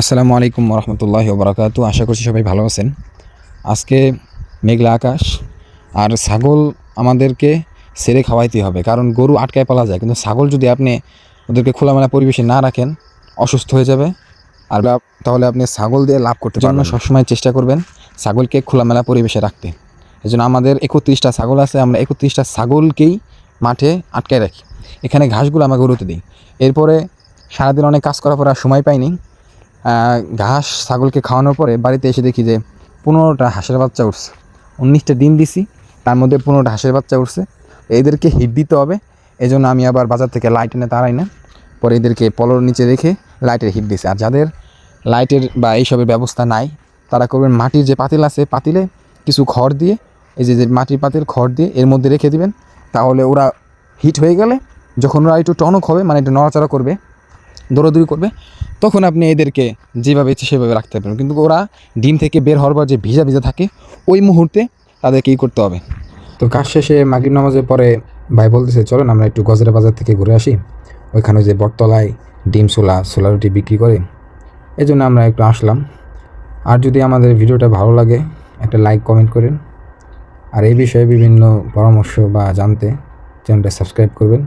আসসালামু আলাইকুম রহমতুল্লাহ বরাকাতু আশা করছি সবাই ভালো আছেন। আজকে মেঘলা আকাশ আর ছাগল আমাদেরকে সেরে খাওয়াইতে হবে কারণ গরু আটকায় পালা যায়। কিন্তু ছাগল যদি আপনি ওদেরকে খোলামেলা পরিবেশে না রাখেন অসুস্থ হয়ে যাবে। আর তাহলে আপনি ছাগল দিয়ে লাভ করতে জন্য সবসময় চেষ্টা করবেন ছাগলকে খোলামেলা পরিবেশে রাখতে। এই জন্য আমাদের একত্রিশটা ছাগল আছে আমরা একত্রিশটা ছাগলকেই মাঠে আটকায় রাখি। এখানে ঘাসগুলো আমরা গরুতে দিই। এরপরে সারাদিন অনেক কাজ করার পর আর সময় পাইনি। ঘাস ছাগলকে খাওয়ানোর পরে বাড়িতে এসে দেখি যে পনেরোটা হাঁসের বাচ্চা উঠছে। উনিশটা ডিম দিছি, তার মধ্যে পনেরোটা হাঁসের বাচ্চা উঠছে। এদেরকে হিট দিতে হবে এই জন্য আমি আবার বাজার থেকে লাইট এনে তারাই না পরে এদেরকে পলোর নিচে রেখে লাইটের হিট দিছে। আর যাদের লাইটের বা এইসবের ব্যবস্থা নাই, তারা করবেন মাটির যে পাতিল আছে, পাতিলে কিছু খড় দিয়ে, এই যে যে মাটির পাতিল, খড় দিয়ে এর মধ্যে রেখে দিবেন। তাহলে ওরা হিট হয়ে গেলে, যখন ওরা একটু টনক হবে মানে একটু নড়াচড়া করবে দৌড়াদৌড়ি করবে, তখন আপনি এদেরকে যেভাবে ইচ্ছে সেভাবে রাখতে পারবেন। কিন্তু ওরা ডিম থেকে বের হওয়ার পর যে ভিজা ভিজা থাকে, ওই মুহূর্তে তাদেরকে ই করতে হবে। তো কাজ শেষে মাগরিব নামাজের পরে ভাই বলতেছে, চলেন আমরা একটু গজরা বাজার থেকে ঘুরে আসি। ওইখানে যে বটতলায় ডিম সোলা সোলা রুটি বিক্রি করে। এই জন্য আমরা একটু আসলাম। আর যদি আমাদের ভিডিওটা ভালো লাগে, একটা লাইক, কমেন্ট করেন। আর এই বিষয়ে বিভিন্ন পরামর্শ বা জানতে চ্যানেলটা সাবস্ক্রাইব করবেন।